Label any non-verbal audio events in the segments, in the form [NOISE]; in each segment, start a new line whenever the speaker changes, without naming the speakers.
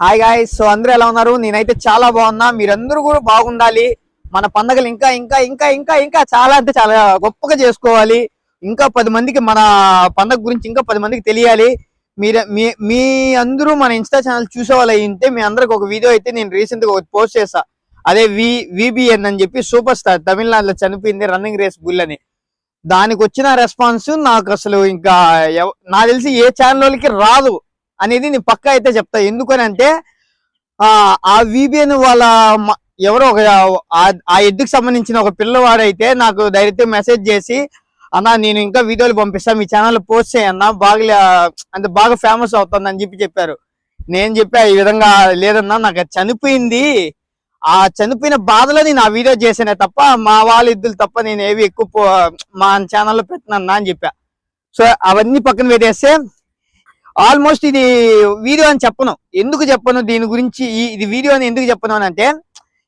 Hi guy so అందరూ ఎలా ఉన్నారు? నేనైతే చాలా బాగున్నా. మీరందరూ కూడా బాగుండాలి. మన పండగలు ఇంకా ఇంకా ఇంకా ఇంకా ఇంకా చాలా అంటే చాలా గొప్పగా చేసుకోవాలి. ఇంకా పది మందికి మన పండగ గురించి ఇంకా పది మందికి తెలియాలి. మీరు మీ మీ అందరూ మన ఇన్స్టా ఛానల్ చూసే వాళ్ళు మీ అందరికి ఒక వీడియో అయితే నేను రీసెంట్గా పోస్ట్ చేస్తా అదే వి విబిఎన్ అని చెప్పి సూపర్ స్టార్ తమిళనాడులో చనిపోయింది రన్నింగ్ రేస్ బుల్ అని. దానికి వచ్చిన రెస్పాన్స్ నాకు అసలు ఇంకా నాకు తెలిసి ఏ ఛానల్ వాళ్ళకి రాదు. అనేది నేను పక్క అయితే చెప్తా. ఎందుకని అంటే ఆ ఆ విబిఎన్ వాళ్ళ ఎవరో ఒక ఆ- ఆ ఎద్దుకు సంబంధించిన ఒక పిల్లవాడైతే నాకు డైరెక్ట్ మెసేజ్ చేసి అన్న నేను ఇంకా వీడియోలు పంపిస్తాను మీ ఛానల్ పోస్ట్ చేయన్న బాగా అంటే బాగా ఫేమస్ అవుతుంది అని చెప్పి చెప్పారు. నేను చెప్పా ఈ విధంగా లేదన్నా నాకు చనిపోయింది. ఆ చనిపోయిన బాధలో నేను ఆ వీడియో చేసానే తప్ప మా వాళ్ళ ఇద్దరు తప్ప నేను ఏవి ఎక్కువ పో- మా ఛానల్లో పెట్టినన్నా అని చెప్పా. సో అవన్నీ పక్కన పెట్టేస్తే ఆల్మోస్ట్ ఇది వీడియో అని చెప్పను. ఎందుకు చెప్పను? దీని గురించి ఇది వీడియో అని ఎందుకు చెప్పను అని అంటే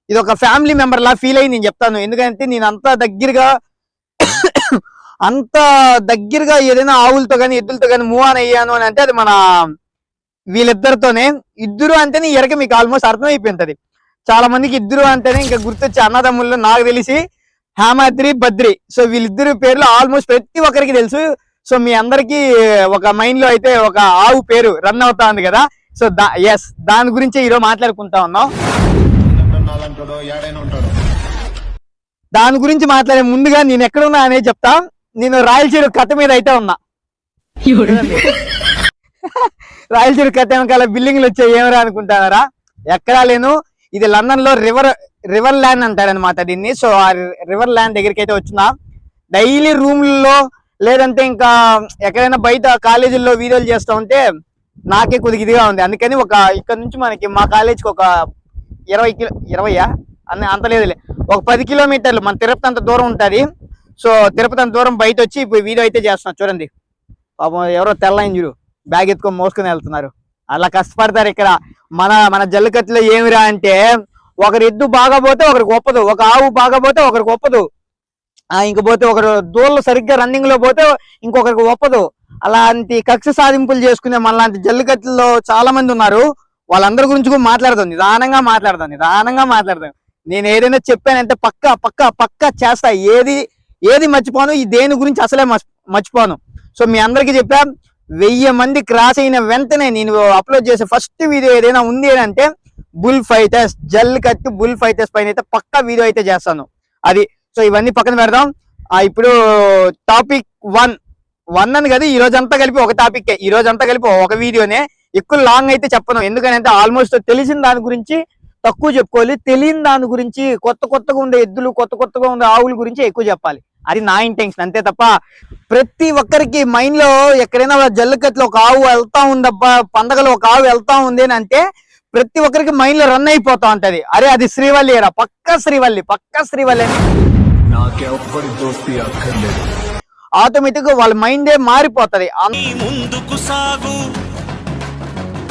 ఇది ఒక ఫ్యామిలీ మెంబర్ లా ఫీల్ అయ్యి నేను చెప్తాను. ఎందుకంటే నేను అంత దగ్గరగా [COUGHS] అంత దగ్గరగా ఏదైనా ఆవులతో కానీ ఎద్దులతో కానీ మూవ్ ఆన్ అయ్యాను అని అంటే అది మన వీళ్ళిద్దరితోనే. ఇద్దరు అంటేనే ఎరక మీకు ఆల్మోస్ట్ అర్థమైపోయింది. చాలా మందికి ఇద్దరు అంటేనే ఇంకా గుర్తొచ్చే అన్నదమ్ముల్లో నాకు తెలిసి హేమాద్రి బద్రి. సో వీళ్ళిద్దరు పేర్లు ఆల్మోస్ట్ ప్రతి ఒక్కరికి తెలుసు. సో మీ అందరికి ఒక మైండ్లో అయితే ఒక ఆవు పేరు రన్ అవుతా ఉంది కదా. సో దా ఎస్ దాని గురించి ఈరోజు మాట్లాడుకుంటా ఉన్నాం. దాని గురించి మాట్లాడే ముందుగా నేను ఎక్కడున్నా అనేది చెప్తా. నేను రాయలసీమ కథ మీద అయితే ఉన్నా. రాయలసీమ కథ వెనకాల బిల్డింగ్లు వచ్చాయి ఏమరా అనుకుంటారా ఎక్కడా లేను. ఇది లండన్లో రివర్ రివర్ ల్యాండ్ అంటారనమాట దీన్ని. సో ఆ రివర్ ల్యాండ్ దగ్గరికి అయితే వచ్చినా. డైలీ రూమ్లలో లేదంటే ఇంకా ఎక్కడైనా బయట కాలేజీల్లో వీడియోలు చేస్తూ ఉంటే నాకే కొద్దిగా ఇదిగా ఉంది. అందుకని ఒక ఇక్కడ నుంచి మనకి మా కాలేజీకి ఒక ఇరవై కిలో ఇరవయా? అన్న అంత లేదులే. ఒక పది కిలోమీటర్లు. మన తిరుపతి అంత దూరం ఉంటుంది. సో తిరుపతి అంత దూరం బయట వచ్చి ఇప్పుడు వీడియో అయితే చేస్తున్నాం. చూడండి. పాపం ఎవరో తెల్లైన చూడు. బ్యాగ్ ఎత్తుకొని మోసుకొని వెళ్తున్నారు. అలా కష్టపడతారు ఇక్కడ. మన మన జల్లికట్టులో ఏమిరా అంటే ఒకరి ఎద్దు బాగా పోతే ఒకరికి ఒప్పదు. ఒక ఆవు బాగా పోతే ఒకరికి ఒప్పదు. ఇంకపోతే ఇంక పోతే ఒకరు దూళ్ళు సరిగ్గా రన్నింగ్లో పోతే ఇంకొకరికి ఒప్పదు. అలాంటి కక్ష సాధింపులు చేసుకునే మనలాంటి జల్లికట్టులో చాలా మంది ఉన్నారు. వాళ్ళందరి గురించి కూడా మాట్లాడదాం నిదానంగా మాట్లాడదాం నిదానంగా మాట్లాడదాం. నేను ఏదైనా చెప్పానంటే పక్క పక్క పక్క చేస్తా. ఏది ఏది మర్చిపోను ఈ దేని గురించి అసలే మర్చిపోను. సో మీ అందరికీ చెప్పా వెయ్యి మంది క్రాస్ అయిన వెంటనే నేను అప్లోడ్ చేసే ఫస్ట్ వీడియో ఏదైనా ఉంది అని అంటే బుల్ ఫైటర్స్ జల్ కట్టి బుల్ ఫైటర్స్ పైన అయితే పక్కా వీడియో అయితే చేస్తాను. అది సో ఇవన్నీ పక్కన పెడదాం. ఆ ఇప్పుడు టాపిక్ వన్ వన్ అని కదా ఈ రోజంతా కలిపి ఒక టాపిక్ ఈ రోజంతా అంతా కలిపి ఒక వీడియోనే. ఎక్కువ లాంగ్ అయితే చెప్పను. ఎందుకంటే ఆల్మోస్ట్ తెలిసిన దాని గురించి తక్కువ చెప్పుకోవాలి. తెలియని దాని గురించి కొత్త కొత్తగా ఉండే ఎద్దులు కొత్త కొత్తగా ఉండే ఆవుల గురించి ఎక్కువ చెప్పాలి. అది నా ఇంటెన్షన్ అంతే తప్ప ప్రతి ఒక్కరికి మైండ్లో ఎక్కడైనా జల్లికట్లో ఒక ఆవు వెళ్తా ఉందబ్బా పండగలో ఒక ఆవు వెళ్తా ఉంది అని అంటే ప్రతి ఒక్కరికి మైండ్లో రన్ అయిపోతా ఉంటది. అరే అది శ్రీవల్లి రా పక్క శ్రీవల్లి పక్క శ్రీవల్లి అని
నాకెవ్వడి దోస్తి అక్కర్లేదు.
ఆటోమేటిక్గా వాళ్ళ మైండే మారిపోతది.
ముందుకు సాగు.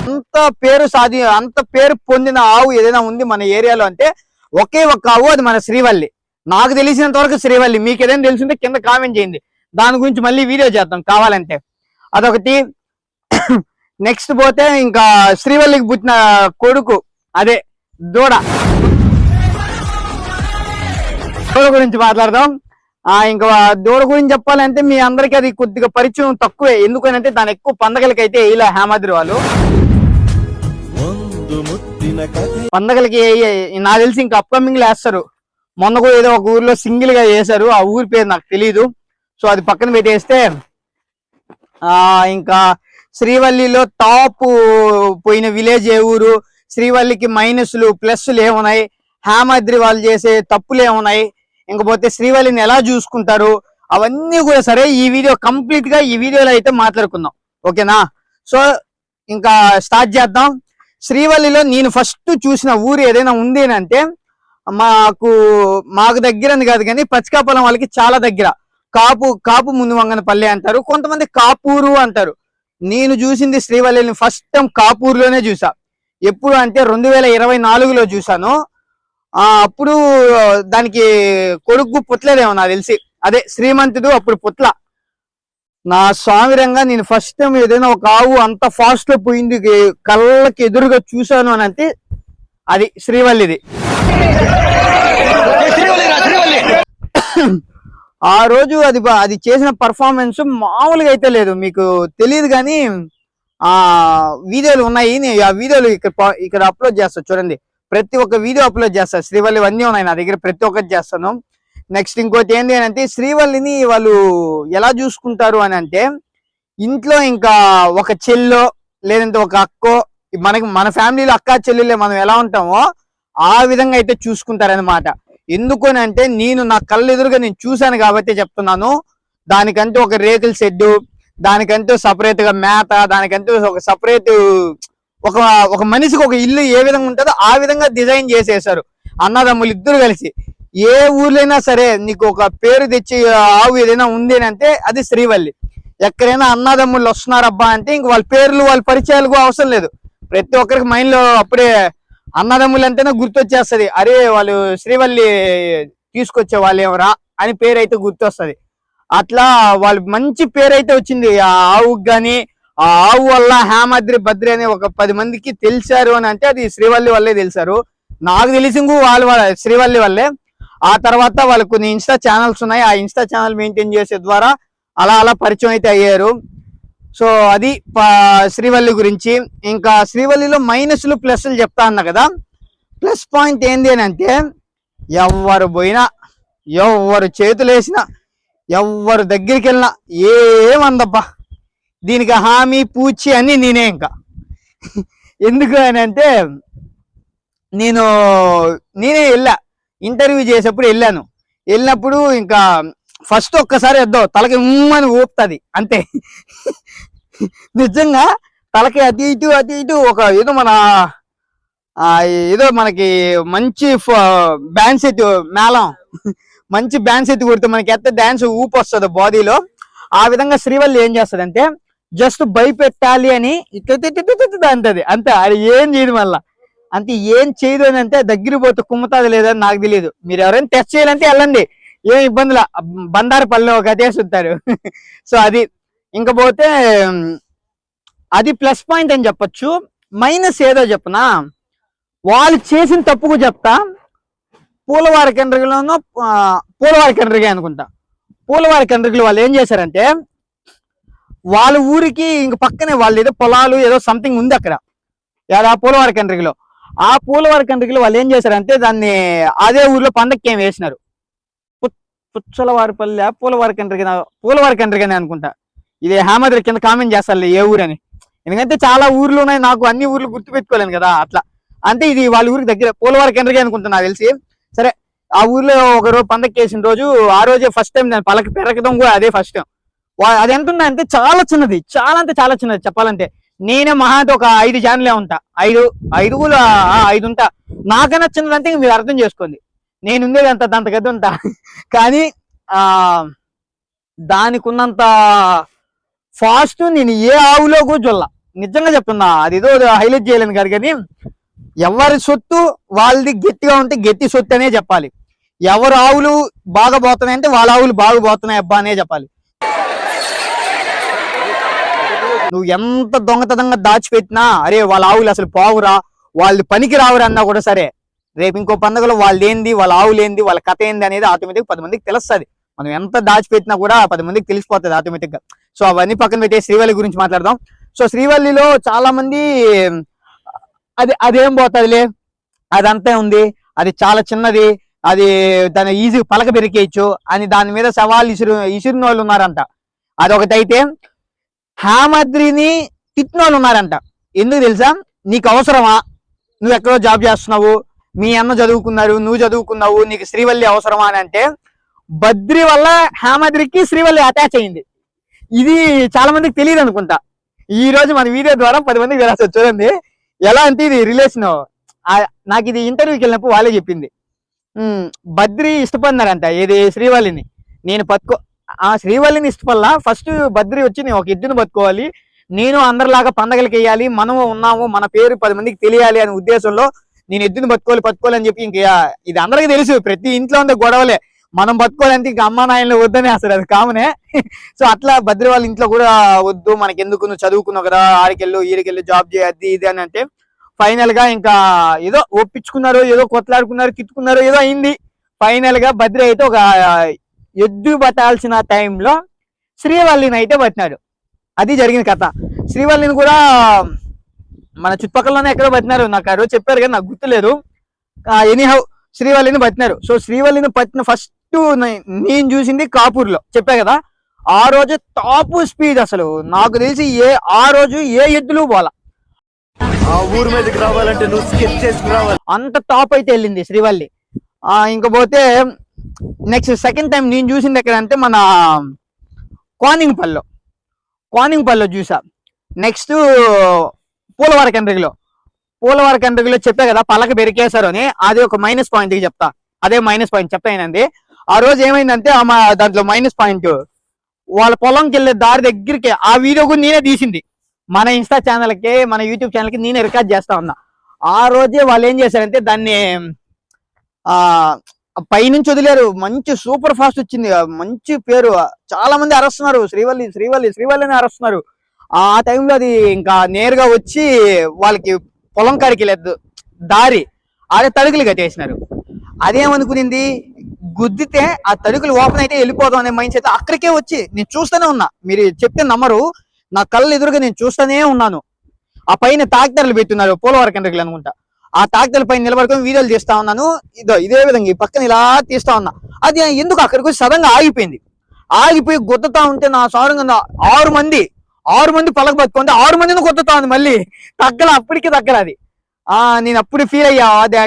అంత పేరు సాధి అంత పేరు పొందిన ఆవు ఏదైనా ఉంది మన ఏరియాలో అంటే ఒకే ఒక్క ఆవు అది మన శ్రీవల్లి. నాకు తెలిసినంత వరకు శ్రీవల్లి. మీకు ఏదైనా తెలిసింటే కింద కామెంట్ చేయండి. దాని గురించి మళ్ళీ వీడియో చేద్దాం కావాలంటే. అదొకటి. [COUGHS] నెక్స్ట్ పోతే ఇంకా శ్రీవల్లికి పుట్టిన కొడుకు. అదే దూడ. దూడ గురించి మాట్లాడదాం. ఆ ఇంకా దూడ గురించి చెప్పాలంటే మీ అందరికీ అది కొద్దిగా పరిచయం తక్కువే. ఎందుకనంటే దాని ఎక్కువ పండగలకైతే ఇలా హేమాద్రి వాళ్ళు. పండగలకి నాకు తెలిసి ఇంకా అప్కమింగ్ వేస్తారు. మొన్న కూడా ఏదో ఒక ఊర్లో సింగిల్గా చేశారు. ఆ ఊరి పేరు నాకు తెలియదు సో అది పక్కన పెట్టేస్తే ఆ ఇంకా శ్రీవల్లిలో టాప్ పోయిన విలేజ్ ఏ ఊరు. శ్రీవల్లికి మైనస్లు ప్లస్లు ఏమున్నాయి? హేమాద్రి వాళ్ళు చేసే తప్పులు ఏమున్నాయి? ఇంకపోతే శ్రీవల్లిని ఎలా చూసుకుంటారు? అవన్నీ కూడా సరే ఈ వీడియో కంప్లీట్గా ఈ వీడియోలో అయితే మాట్లాడుకుందాం. ఓకేనా? సో ఇంకా స్టార్ట్ చేద్దాం. శ్రీవల్లిలో నేను ఫస్ట్ చూసిన ఊరు ఏదైనా ఉంది అంటే మాకు మాకు దగ్గర కాదు కానీ పచ్చికాపలం వాళ్ళకి చాలా దగ్గర. కాపు కాపు ముందు వంగనపల్లి అంటారు. కొంతమంది కాపూరు అంటారు. నేను చూసింది శ్రీవల్లిని ఫస్ట్ టైం కాపూరులోనే చూసా. ఎప్పుడు అంటే రెండు వేల ఇరవై నాలుగులో చూసాను. అప్పుడు దానికి కొడుకు పుట్టలేదేమో నాకు తెలిసి. అదే శ్రీమంతుడు అప్పుడు పుట్ల. నా స్వామిరంగా నేను ఫస్ట్ టైం ఏదైనా ఒక ఆవు అంత ఫాస్ట్లో పోయింది కళ్ళకి ఎదురుగా చూశాను అని అంటే అది శ్రీవల్లిది. ఆ రోజు అది అది చేసిన పర్ఫార్మెన్స్ మామూలుగా అయితే లేదు. మీకు తెలియదు కానీ ఆ వీడియోలు ఉన్నాయి. ఆ వీడియోలు ఇక్కడ ఇక్కడ అప్లోడ్ చేస్తా చూడండి. ప్రతి ఒక్క వీడియో అప్లోడ్ చేస్తారు శ్రీవల్లి అన్నీ ఉన్నాయి నా దగ్గర ప్రతి ఒక్కటి చేస్తాను. నెక్స్ట్ ఇంకోటి ఏంటి అని అంటే శ్రీవల్లిని వాళ్ళు ఎలా చూసుకుంటారు అని అంటే ఇంట్లో ఇంకా ఒక చెల్లో లేదంటే ఒక అక్కో మనకి మన ఫ్యామిలీలో అక్క చెల్లెలే మనం ఎలా ఉంటామో ఆ విధంగా అయితే చూసుకుంటారనమాట ఎందుకు అని అంటే నేను నా కళ్ళు ఎదురుగా నేను చూశాను కాబట్టి చెప్తున్నాను. దానికంటూ ఒక రేకుల షెడ్డు దానికంటూ సపరేట్గా మేత దానికంటూ ఒక సపరేట్ ఒక ఒక మనిషికి ఒక ఇల్లు ఏ విధంగా ఉంటుందో ఆ విధంగా డిజైన్ చేసేసారు అన్నదమ్ములు ఇద్దరు కలిసి. ఏ ఊర్లైనా సరే నీకు ఒక పేరు తెచ్చి ఆవు ఏదైనా ఉంది అంటే అది శ్రీవల్లి. ఎక్కడైనా అన్నదమ్ముళ్ళు వస్తున్నారబ్బా అంటే ఇంక వాళ్ళ పేర్లు వాళ్ళ పరిచయాలు కూడా అవసరం లేదు. ప్రతి ఒక్కరికి మైండ్లో అప్పుడే అన్నదమ్ములు అంటేనే గుర్తొచ్చేస్తుంది. అరే వాళ్ళు శ్రీవల్లి తీసుకొచ్చే వాళ్ళు ఎవరా అని పేరు అయితే గుర్తొస్తుంది. అట్లా వాళ్ళు మంచి పేరు అయితే వచ్చింది. ఆ ఆవుకి కానీ ఆ ఆవు వల్ల హేమాద్రి బద్రి అనే ఒక పది మందికి తెలిసారు అని అంటే అది శ్రీవల్లి వల్లే తెలిసారు. నాకు తెలిసింగు వాళ్ళు వాళ్ళ శ్రీవల్లి వల్లే. ఆ తర్వాత వాళ్ళు కొన్ని ఇన్స్టా ఛానల్స్ ఉన్నాయి. ఆ ఇన్స్టా ఛానల్ మెయింటైన్ చేసే ద్వారా అలా అలా పరిచయం అయితే అయ్యారు. సో అది ప- శ్రీవల్లి గురించి. ఇంకా శ్రీవల్లిలో మైనస్లు ప్లస్లు చెప్తా అన్నా కదా. ప్లస్ పాయింట్ ఏంది అని అంటే ఎవరు పోయినా ఎవరు చేతులు వేసినా ఎవరు దగ్గరికి వెళ్ళినా ఏమందబ్బా దీనికి హామీ పూచి అని నేనే ఇంకా. ఎందుకు అని అంటే నేను నేనే వెళ్ళా. ఇంటర్వ్యూ చేసేప్పుడు వెళ్ళాను. వెళ్ళినప్పుడు ఇంకా ఫస్ట్ ఒక్కసారి వద్దాం తలకి ఉమ్మని ఊపుతుంది అంతే. నిజంగా తలకి అటు ఇటు అటు ఇటు ఒక ఏదో మన ఏదో మనకి మంచి బ్యాండ్ సెట్ మేళం. మంచి బ్యాండ్ సెట్ కొడితే మనకి ఎంత డ్యాన్స్ ఊపు వస్తుంది బాడీలో. ఆ విధంగా శ్రీవల్లి ఏం చేస్తుంది అంటే జస్ట్ భయపెట్టాలి అని ఇట్లా అంటది. అంతే అది ఏం చేయదు మళ్ళా. అంతే ఏం చేయదు అని అంటే దగ్గర పోతే కుమ్ముతాది లేదని నాకు తెలియదు. మీరు ఎవరైనా టెస్ట్ చేయాలంటే వెళ్ళండి. ఏం ఇబ్బందుల? బండారపల్లిలో ఒక అదే చూస్తారు [LAUGHS] సో అది ఇంకా పోతే అది ప్లస్ పాయింట్ అని చెప్పొచ్చు. మైనస్ ఏదో చెప్పనా? వాళ్ళు చేసిన తప్పుకు చెప్తా. పూలవారి కండ్రిగలోనూ పూలవారి కండ్రిగే అనుకుంటా. పూలవారి కండ్రిగలు వాళ్ళు ఏం చేశారంటే వాళ్ళ ఊరికి ఇంక పక్కనే వాళ్ళు ఏదో పొలాలు ఏదో సంథింగ్ ఉంది అక్కడ. ఆ పూలవారి కండ్రిగలో ఆ పూలవారి కండ్రిగలో వాళ్ళు ఏం చేశారంటే దాన్ని అదే ఊర్లో పండక్కి ఏం వేసినారు? పు- పుచ్చలవారిపల్లి పూలవారి కండ్రిగ పూలవారి కండ్రికనే అనుకుంటా. ఇది హేమద్రి కింద కామెంట్ చేస్తారు ఏ ఊరని. ఎందుకంటే చాలా ఊర్లు ఉన్నాయి నాకు అన్ని ఊర్లు గుర్తు పెట్టుకోలేను కదా అట్లా. అంటే ఇది వాళ్ళ ఊరికి దగ్గర పోలవారి కండ్రికే అనుకుంటా నాకు తెలిసి. సరే ఆ ఊర్లో ఒక రోజు పండక్కి వేసిన రోజు ఆ రోజే ఫస్ట్ టైం నేను పలక పెరగడం కూడా అదే ఫస్ట్ టైం అది ఎంత ఉందా అంటే చాలా చిన్నది చాలా అంటే చాలా చిన్నది చెప్పాలంటే. నేనే మహాంటే ఒక ఐదు ఛానలే ఉంటా. ఐదు ఐదు ఐదు ఉంటా. నాకన్నా చిన్నదంటే మీరు అర్థం చేసుకోండి. నేను ఉండేది అంత అంత ఉంటా. [LAUGHS] కానీ ఆ దానికి ఉన్నంత ఫాస్ట్ నేను ఏ ఆవులో కూడా చూడాల. నిజంగా చెప్తున్నా అది ఏదో హైలైట్ చేయలేను కాదు కానీ ఎవరి సొత్తు వాళ్ళది గట్టిగా ఉంటే గట్టి సొత్తు అనే చెప్పాలి. ఎవరు ఆవులు బాగా పోతున్నాయి అంటే వాళ్ళ ఆవులు బాగా పోతున్నాయి అబ్బా అనే చెప్పాలి. నువ్వు ఎంత దొంగతనంగా దాచిపెట్టినా అరే వాళ్ళ ఆవులు అసలు పోవురా వాళ్ళు పనికి రావురా అన్నా కూడా సరే. రేపు ఇంకో పండుగలో వాళ్ళు ఏంది వాళ్ళ ఆవులు ఏంది వాళ్ళ కథ ఏంది అనేది ఆటోమేటిక్ పది మందికి తెలుస్తుంది. మనం ఎంత దాచిపెట్టినా కూడా పది మందికి తెలిసిపోతుంది ఆటోమేటిక్గా. సో అవన్నీ పక్కన పెట్టే శ్రీవల్లి గురించి మాట్లాడదాం. సో శ్రీవల్లిలో చాలా మంది అది అదేం పోతుందిలే? అదంతే ఉంది. అది చాలా చిన్నది. అది దాని ఈజీ పలక పెరికేయచ్చు అని దాని మీద సవాల్ ఇసురు ఇసురిన వాళ్ళు ఉన్నారంట. అదొకటైతే హామద్రిని తిట్టినోళ్ళు ఉన్నారంట ఎందుకు తెలుసా? నీకు అవసరమా? నువ్వు ఎక్కడో జాబ్ చేస్తున్నావు మీ అన్న చదువుకున్నారు నువ్వు చదువుకున్నావు నీకు శ్రీవల్లి అవసరమా అని అంటే బద్రి వల్ల హామద్రికి శ్రీవల్లి అటాచ్ అయింది. ఇది చాలా మందికి తెలియదు అనుకుంటా. ఈ రోజు మన వీడియో ద్వారా పది మందికి తెలుస్తుంది చూడండి. ఎలా అంటే ఇది రిలేషన్ నాకు ఇది ఇంటర్వ్యూకి వెళ్ళినప్పుడు వాళ్ళే చెప్పింది. బద్రి ఇష్టపడినారంట ఏది శ్రీవల్లిని? నేను పట్టుకో ఆ శ్రీవల్లిని ఇష్టపల్ల ఫస్ట్ బద్రి వచ్చి నేను ఒక ఎద్దును పట్టుకోవాలి. నేను అందరిలాగా పండగలకి వేయాలి మనము ఉన్నాము మన పేరు పది మందికి తెలియాలి అనే ఉద్దేశంలో నేను ఎద్దుని పట్టుకోవాలి పట్టుకోవాలి అని చెప్పి ఇంకా ఇది అందరికీ తెలుసు. ప్రతి ఇంట్లో ఉండే గొడవలే. మనం బతుకోవాలంటే ఇంకా అమ్మా నాయనలు వద్దని అసలు అది కామనే. సో అట్లా బద్రి వాళ్ళ ఇంట్లో కూడా వద్దు మనకి ఎందుకు నువ్వు చదువుకున్నావు కదా ఆడికెళ్ళు ఈడికెళ్ళు జాబ్ చేయద్ది ఇది అని అంటే ఫైనల్గా ఇంకా ఏదో ఒప్పించుకున్నారు ఏదో కొట్లాడుకున్నారు తిట్టుకున్నారు ఏదో అయింది. ఫైనల్గా బద్రి అయితే ఒక ఎద్దు పట్టాల్సిన టైంలో శ్రీవల్లిని అయితే పట్టినాడు. అది జరిగిన కథ. శ్రీవల్లిని కూడా మన చుట్టుపక్కలనే ఎక్కడో పట్టినారు. నాకు ఆ రోజు చెప్పారు కానీ నాకు గుర్తులేదు. ఎనీహౌ శ్రీవల్లిని పట్టినారు. సో శ్రీవల్లిని పట్టిన ఫస్ట్ నేను చూసింది కాపూర్లో చెప్పా కదా? ఆ రోజు టాప్ స్పీడ్ అసలు. నాకు తెలిసి ఏ ఆ రోజు ఏ ఎద్దులు పోలా.
ఆ ఊరు మీదకి రావాలంటే నువ్వు స్కెచ్ చేసుకు రావాలి.
అంత టాప్ అయితే వెళ్ళింది శ్రీవల్లి. ఆ ఇంక పోతే నెక్స్ట్ సెకండ్ టైం నేను చూసింది ఎక్కడంటే మన కోనింగ్ మన కోనింగ్పల్లిలో కోనింగ్పల్లిలో చూసా. నెక్స్ట్ పూలవార కండ్రిగిలో. పూలవార కండ్రిగిలో చెప్పా కదా పలక బెరికేశారు అని. అది ఒక మైనస్ పాయింట్ చెప్తా. అదే మైనస్ పాయింట్ చెప్తా ఆ రోజు ఏమైందంటే ఆ మా దాంట్లో మైనస్ పాయింట్ వాళ్ళ పొలంకి వెళ్ళే దారి దగ్గరికి ఆ వీడియో కూడా నేనే తీసింది. మన ఇన్స్టా ఛానల్కి మన యూట్యూబ్ ఛానల్కి నేనే రికార్డ్ చేస్తా ఉన్నా. ఆ రోజే వాళ్ళు ఏం చేశారంటే దాన్ని పైనుంచి వదిలేరు. మంచి సూపర్ ఫాస్ట్ వచ్చింది. మంచి పేరు. చాలా మంది అరస్తున్నారు. శ్రీవల్లి శ్రీవల్లి శ్రీవల్లి అని అరస్తున్నారు. ఆ టైంలో అది ఇంకా నేరుగా వచ్చి వాళ్ళకి పొలం కాడికి లేదు దారి. అదే తడుకులు కట్టేసినారు. అదేమనుకునింది? గుద్దితే ఆ తడుకులు ఓపెన్ అయితే వెళ్ళిపోదాం అనే మైండ్ సెట్ అక్కడికే వచ్చి నేను చూస్తూనే ఉన్నా. మీరు చెప్తే నమ్మరు. నా కళ్ళు ఎదురుగా నేను చూస్తూనే ఉన్నాను. ఆ పైన టాక్టర్లు పెట్టున్నారు. పోలవరం కండ్రికలు అనుకుంటా ఆ టాక్టర్ పైన నిలబడుకొని వీడియోలు తీస్తా ఉన్నాను. ఇదో ఇదే విధంగా ఈ పక్కన ఇలా తీస్తా ఉన్నా. అది ఎందుకు అక్కడికి వచ్చి సడన్ ఆగిపోయింది? ఆగిపోయి గుద్దతా ఉంటే నా సారంగా ఆరు మంది ఆరు మంది పలక పట్టుకుంటే ఆరు మందిని గుద్దతా ఉంది మళ్ళీ? తగ్గల అప్పటికి తగ్గల అది. ఆ నేను అప్పుడు ఫీల్ అయ్యా అది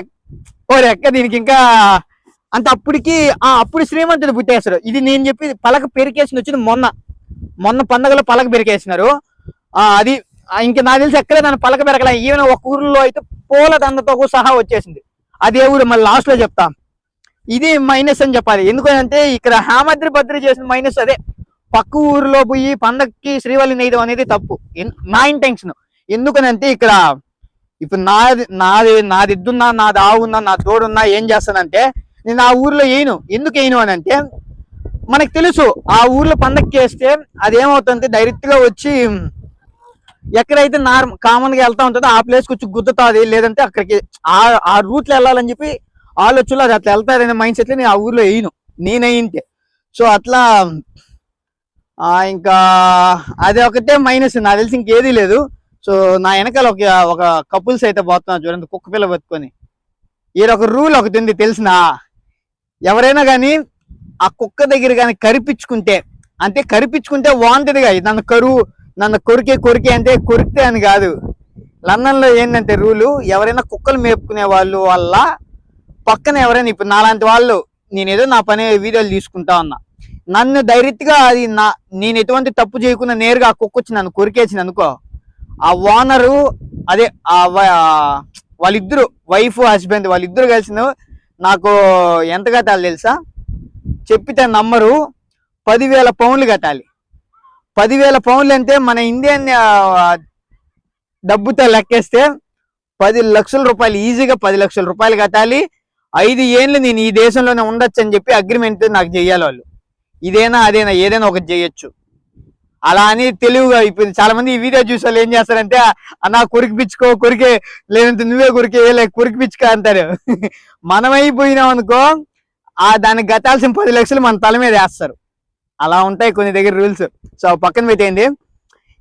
ఓ రెక్క దీనికి ఇంకా అంత అప్పటికి ఆ అప్పుడు శ్రీమంతుడు పుట్టేశారు ఇది నేను చెప్పి పలక పెరికేసిన వచ్చింది మొన్న. మొన్న పండగలో పలక పెరికేసినారు. ఆ అది ఇంక నాకు తెలిసి ఎక్కడే దాన్ని పలక పెరగల. ఈవెన్ ఒక ఊర్లో అయితే పూల దండతో సహా వచ్చేసింది. అదే ఊరు మళ్ళీ లాస్ట్లో చెప్తా. ఇది మైనస్ అని చెప్పాలి. ఎందుకంటే ఇక్కడ హ్యామద్రి భద్రి చేసిన మైనస్ అదే. పక్క ఊరిలో పోయి పండక్కి శ్రీవల్లి నేయడం అనేది తప్పు. నా ఇంటెన్షన్ ఎందుకనంటే ఇక్కడ ఇప్పుడు నాది నాది నాది ఇద్దున్నా నాది ఆవున్నా నా తోడున్నా ఏం చేస్తానంటే నేను ఆ ఊర్లో వేయను ఎందుకు వేయను అని అంటే మనకు తెలుసు ఆ ఊర్లో పండక్కి వేస్తే అది ఏమవుతుంది డైరెక్ట్గా వచ్చి ఎక్కడైతే నార్ కామన్గా వెళ్తా ఉంటుందో ఆ ప్లేస్ వచ్చి గుద్దుతాది లేదంటే అక్కడికి ఆ ఆ రూట్లో వెళ్ళాలని చెప్పి ఆలోచనలో అది అట్లా వెళ్తారనే మైండ్ సెట్ నేను ఆ ఊర్లో వేయను నేనైంటే సో అట్లా ఆ ఇంకా అది ఒకటే మైనస్. నాకు తెలిసి ఇంకేదీ లేదు. సో నా వెనకాల ఒక ఒక కపుల్స్ అయితే పోతున్నా చూడండి కుక్క పిల్ల పట్టుకొని. ఈడ ఒక రూల్ ఒకటి ఉంది తెలిసిన? ఎవరైనా కానీ ఆ కుక్క దగ్గర కానీ కరిపించుకుంటే అంటే కరిపించుకుంటే వాంటదిగా నన్ను కరువు నన్ను కొరికే కొరికే అంటే కొరికితే అని కాదు. లండన్లో ఏంటంటే రూలు ఎవరైనా కుక్కలు మేపుకునే వాళ్ళు వల్ల పక్కన ఎవరైనా ఇప్పుడు నాలాంటి వాళ్ళు నేనేదో నా పని వీడియోలు తీసుకుంటా ఉన్నా నన్ను ధైర్యంగా అది నా నేను ఎటువంటి తప్పు చేయకుండా నేరుగా ఆ కుక్క వచ్చి నన్ను కొరికేసింది అనుకో ఆ ఓనరు అదే ఆ వాళ్ళిద్దరు వైఫ్ హస్బెండ్ వాళ్ళిద్దరు కలిసిన నాకు ఎంత కట్టాలి తెలుసా? చెప్పితే నమ్మరు పదివేల పౌండ్లు కట్టాలి. పదివేల పౌన్లు అంటే మన ఇండియన్ డబ్బుతో లెక్కేస్తే పది లక్షల రూపాయలు ఈజీగా పది లక్షల రూపాయలు కట్టాలి. ఐదు ఏళ్ళు నేను ఈ దేశంలోనే ఉండొచ్చు అని చెప్పి అగ్రిమెంట్ నాకు చేయాలి వాళ్ళు. ఇదేనా అదేనా ఏదైనా ఒకటి చేయొచ్చు అలా అని తెలివిగా అయిపోయింది చాలా మంది ఈ వీడియో చూసే వాళ్ళు ఏం చేస్తారంటే అన్న కొరికిపించుకో కొరికే లేదంటే నువ్వే కొరికే లేక కొరికిపించుకో అంటారు. [LAUGHS] మనమైపోయినాం అనుకో ఆ దానికి గతాల్సిన పది లక్షలు మన తల మీద వేస్తారు. అలా ఉంటాయి కొన్ని దగ్గర రూల్స్ సో పక్కన పెట్టేయండి.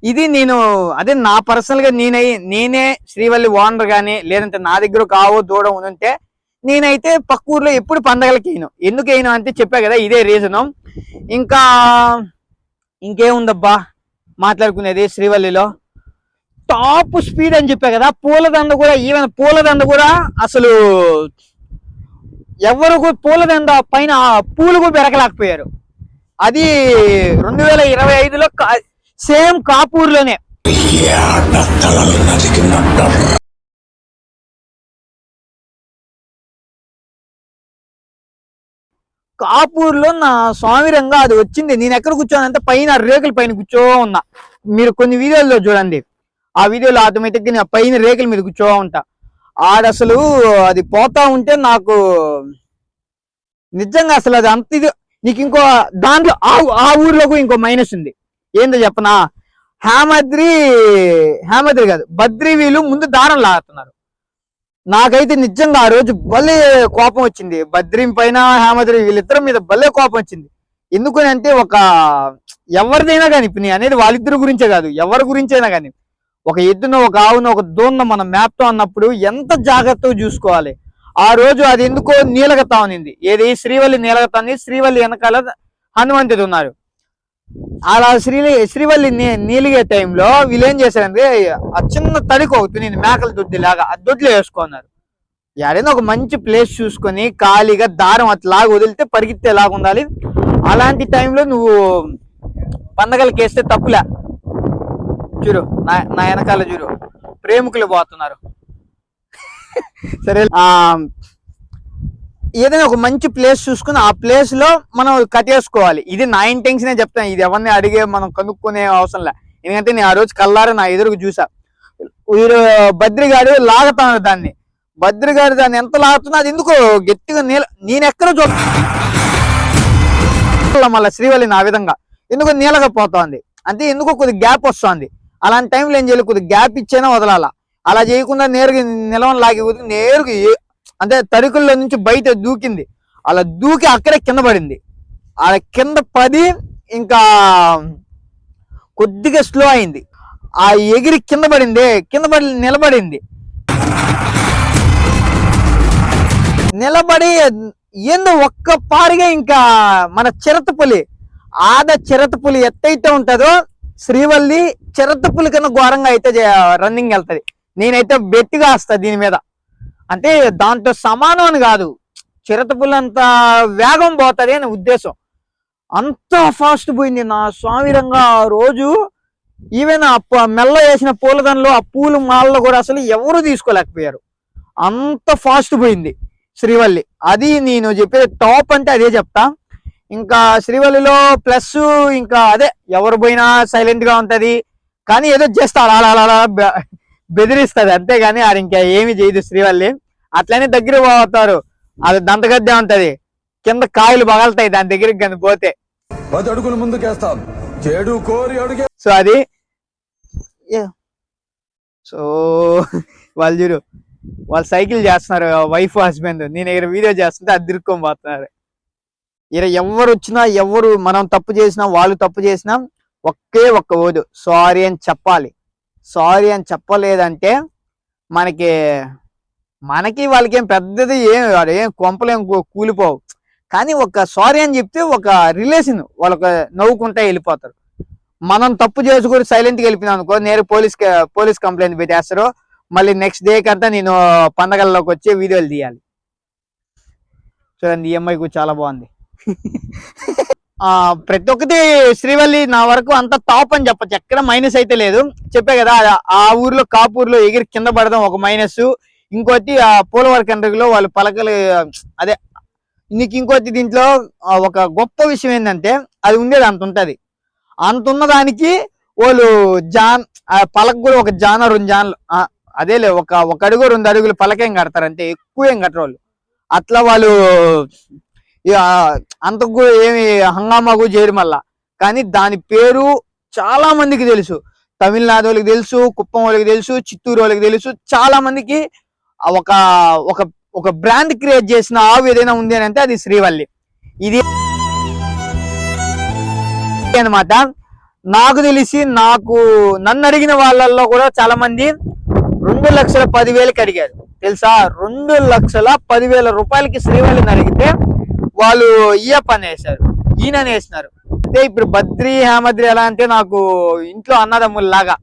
ఇది నేను అదే నా పర్సనల్గా నేనై నేనే శ్రీవల్లి ఓనర్ కానీ లేదంటే నా దగ్గర కావో దూడ ఉంటే నేనైతే పక్క ఊర్లో ఎప్పుడు పండగలకి వేయను. ఎందుకు వేయను అంటే చెప్పా కదా ఇదే రీజను ఇంకా ఇంకేముందబ్బా? మాట్లాడుకునేది శ్రీవల్లిలో. టాప్ స్పీడ్ అని చెప్పా కదా పూలదండ కూడా ఈవెన్ పూలదండ కూడా అసలు ఎవరు కూడా పూలదండ పైన పూలు కూడా పెరగలేకపోయారు. అది రెండు వేల ఇరవై ఐదులో సేమ్ కాపూర్లోనే. కాపూర్లో నా స్వామి రంగా అది వచ్చింది. నేను ఎక్కడ కూర్చోనంటే పైన రేకుల పైన కూర్చో ఉన్నా. మీరు కొన్ని వీడియోల్లో చూడండి. ఆ వీడియోలో ఆటోమేటిక్ నేను పైన రేకుల మీద కూర్చో ఉంటా. ఆడ అసలు అది పోతా ఉంటే నాకు నిజంగా అసలు అది అంత ఇది నీకు ఇంకో దాంట్లో ఆ ఆ ఊర్లోకి ఇంకో మైనస్ ఉంది. ఏందో చెప్పనా? హేమద్రి హేమద్రి కాదు బద్రి వీళ్ళు ముందు దారం లాగుతున్నారు. నాకైతే నిజంగా ఆ రోజు భలే కోపం వచ్చింది. బద్రి పైన హేమద్రి వీళ్ళిద్దరి మీద భలే కోపం వచ్చింది. ఎందుకని అంటే ఒక ఎవరిదైనా కానీ ఇప్పుడు అనేది వాళ్ళిద్దరి గురించే కాదు ఎవరి గురించైనా కానీ ఒక ఎద్దున ఒక ఆవును ఒక దూన్న మన మ్యాప్తో అన్నప్పుడు ఎంత జాగ్రత్తగా చూసుకోవాలి. ఆ రోజు అది ఎందుకో నీలగతా ఉన్నింది. ఏది? శ్రీవల్లి నీలగతాన్ని శ్రీవల్లి వెనకాల హనుమంతుడు ఉన్నారు. అలా శ్రీ శ్రీవల్లి నీ- నీలిగే టైంలో వీళ్ళు ఏం చేశారంటే ఆ చిన్న తడికి అవుతుంది నేను మేకల దొడ్డి లాగా ఆ దొడ్లో వేసుకున్నారు. ఎడైనా ఒక మంచి ప్లేస్ చూసుకొని ఖాళీగా దారం అట్లాగా వదిలితే పరిగెత్తేలాగా ఉండాలి? అలాంటి టైంలో నువ్వు పండగలకి వేస్తే తప్పులే. చూడు నా నా వెనకాల చూడు. ప్రేమికులు పోతున్నారు. సరే ఆ ఏదైనా ఒక మంచి ప్లేస్ చూసుకుని ఆ ప్లేస్లో మనం కట్టేసుకోవాలి ఇది నా ఇంటెన్షనే చెప్తాను. ఇది ఎవరిని అడిగే మనం కనుక్కునే అవసరం లే. ఎందుకంటే నేను ఆ రోజు కల్లారా నా ఎదురుకు చూసా. వీరు బద్రిగాడు లాగుతాను దాన్ని. బద్రిగాడు దాన్ని ఎంత లాగుతున్నా అది ఎందుకో గట్టిగా నీళ్ళ నేను ఎక్కడ చూడ మళ్ళీ శ్రీవల్లి నా విధంగా. ఎందుకో నీలగా అంటే ఎందుకో కొద్ది గ్యాప్ వస్తుంది. అలాంటి టైంలో ఏం చేయాలి? కొద్ది గ్యాప్ ఇచ్చేనా వదలాలా? అలా చేయకుండా నేరుగా నిలవని లాగి నేరుగా అంటే తరుకుల్లో నుంచి బయట దూకింది. అలా దూకి అక్కడే కింద పడింది. అలా కింద పడి ఇంకా కొద్దిగా స్లో అయింది. ఆ ఎగిరి కింద పడింది కింద పడి నిలబడింది. నిలబడి ఏందో ఒక్క పారిగా ఇంకా మన చిరతపులి ఆద చిరతపులి ఎత్తైతే ఉంటుందో శ్రీవల్లి చిరతపులి కన్నా ఘోరంగా అయితే రన్నింగ్ వెళ్తుంది. నేనైతే బెట్టిగా వస్తా దీని మీద. అంటే దాంతో సమానం అని కాదు. చిరతపులి వేగం పోతుంది అని ఉద్దేశం. అంత ఫాస్ట్ పోయింది నా స్వామిరంగా ఆ రోజు. ఈవెన్ ఆ మెల్ల వేసిన పూలదండలు ఆ పూలు మాలలో కూడా అసలు ఎవరు తీసుకోలేకపోయారు. అంత ఫాస్ట్ పోయింది శ్రీవల్లి. అది నేను చెప్పేది టాప్ అంటే అదే చెప్తా. ఇంకా శ్రీవల్లిలో ప్లస్ ఇంకా అదే ఎవరు పోయినా సైలెంట్గా ఉంటుంది. కానీ ఏదో చేస్తా అలా అలా అలా అలా బెదిరిస్తది అంతేగాని అది ఇంకా ఏమి చేయదు శ్రీవల్లి. అట్లనే దగ్గర పోతారు. అది దంతగద్దే ఉంటది. కింద కాయలు పగలుతాయి దాని దగ్గరికి కానీ పోతే.
పది అడుగులు ముందుకేస్తాం. చెడు కోరి అడుగే
సో అది సో వాళ్ళు చూడు వాళ్ళు సైకిల్ చేస్తున్నారు వైఫ్ హస్బెండ్. నేను ఇక్కడ వీడియో చేస్తుంటే అది తిరుక్కొని పోతున్నారు. ఇక్కడ ఎవరు వచ్చినా ఎవరు మనం తప్పు చేసినా వాళ్ళు తప్పు చేసినా ఒకే ఒక్క ఓదు. సారీ అని చెప్పాలి. సారీ అని చెప్పలేదంటే మనకి మనకి వాళ్ళకి ఏం పెద్దది ఏం ఏం కొంపలేం కూలిపోవు. కానీ ఒక సారీ అని చెప్తే ఒక రిలేషన్ వాళ్ళొక నవ్వుకుంటా వెళ్ళిపోతారు. మనం తప్పు చేసుకుని సైలెంట్గా వెళ్ళిపోయినాం అనుకో నేరు పోలీస్ పోలీస్ కంప్లైంట్ పెట్టేస్తారు. మళ్ళీ నెక్స్ట్ డే కంతా నేను పండగల్లోకి వచ్చి వీడియోలు తీయాలి. చూడండి ఈ అమ్మాయికి చాలా బాగుంది. [LAUGHS] ప్రతి ఒక్కటి శ్రీవల్లి నా వరకు అంత టాప్ అని చెప్పచ్చు. ఎక్కడ మైనస్ అయితే లేదు. చెప్పే కదా ఆ- ఊర్లో కాపూర్లో ఎగిరి కింద పడదాం ఒక మైనస్. ఇంకోటి ఆ పోలవరం కండ్రిలో వాళ్ళు పలకలు అదే నీకు ఇంకోటి దీంట్లో ఒక గొప్ప విషయం ఏంటంటే అది ఉండేది అంత ఉంటుంది. అంత ఉన్న దానికి వాళ్ళు జాన్ ఆ పలక కూడా ఒక జాన రెండు జాన్లు అదేలే ఒక ఒక అడుగు రెండు అడుగులు పలకేం కడతారు అంటే ఎక్కువ ఏం కట్టరు వాళ్ళు. అట్లా వాళ్ళు అంతకు కూడా ఏమి హంగామాకు చేయరు మళ్ళా. కానీ దాని పేరు చాలా మందికి తెలుసు. తమిళనాడు వాళ్ళకి తెలుసు కుప్పం వాళ్ళకి తెలుసు చిత్తూరు వాళ్ళకి తెలుసు. చాలా మందికి ఒక ఒక ఒక బ్రాండ్ క్రియేట్ చేసిన ఆవు ఏదైనా ఉంది అని అంటే అది శ్రీవల్లి. ఇది అన్నమాట. నాకు తెలిసి నాకు నన్ను అడిగిన వాళ్ళల్లో కూడా చాలా మంది రెండు లక్షల పదివేలకి అడిగారు. తెలుసా? రెండు లక్షల పదివేల రూపాయలకి శ్రీవల్లిని అడిగితే వాళ్ళు ఈయప్ప అని వేశారు. ఈయన వేసినారు. అంటే ఇప్పుడు బద్రి హేమద్రి ఎలా అంటే నాకు ఇంట్లో అన్నదమ్ముల్లాగా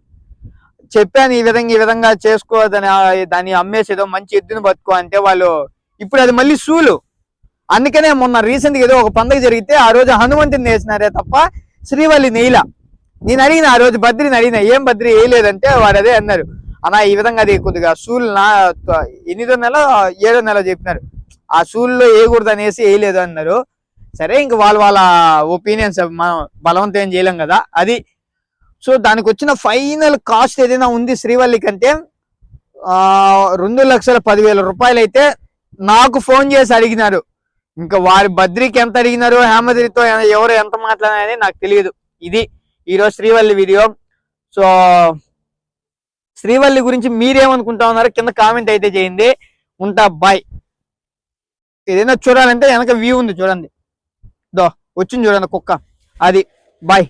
చెప్పాను ఈ విధంగా ఈ విధంగా చేసుకో దాని దాన్ని అమ్మేసేదో మంచి ఎద్దును బతుకో అంటే వాళ్ళు ఇప్పుడు అది మళ్ళీ సూలు. అందుకనే మొన్న రీసెంట్గా ఏదో ఒక పండుగ జరిగితే ఆ రోజు హనుమంతుని వేసినారే తప్ప శ్రీవల్లి నెయ్యిల నేను అడిగిన ఆ రోజు బద్రిని అడిగిన ఏం బద్రి? వేయలేదంటే వారు అదే అన్నారు. అన్న ఈ విధంగా అది కొద్దిగా సూలు నా ఎనిమిదో నెల ఏడో నెల చెప్పినారు. ఆ షూల్లో వేయకూడదు అనేసి వేయలేదు అన్నారు. సరే ఇంక వాళ్ళ వాళ్ళ ఒపీనియన్స్ మనం బలవంతం ఏం చేయలేం కదా. అది సో దానికి వచ్చిన ఫైనల్ కాస్ట్ ఏదైనా ఉంది శ్రీవల్లి కంటే రెండు లక్షల పదివేల రూపాయలు అయితే నాకు ఫోన్ చేసి అడిగినారు. ఇంకా వారి బద్రికి ఎంత అడిగినారు హేమద్రితో ఎవరు ఎంత మాట్లాడారని నాకు తెలియదు. ఇది ఈరోజు శ్రీవల్లి వీడియో. సో శ్రీవల్లి గురించి మీరేమనుకుంటా ఉన్నారో కింద కామెంట్ అయితే చేయండి. ఉంటా బాయ్. ఏదైనా చూడాలంటే వెనక వ్యూ ఉంది చూడండి. దో వచ్చింది చూడండి కుక్క. అది బాయ్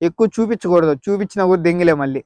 ఎక్కువ చూపించకూడదు. చూపించినా కూడా దెంగిలే మళ్ళీ.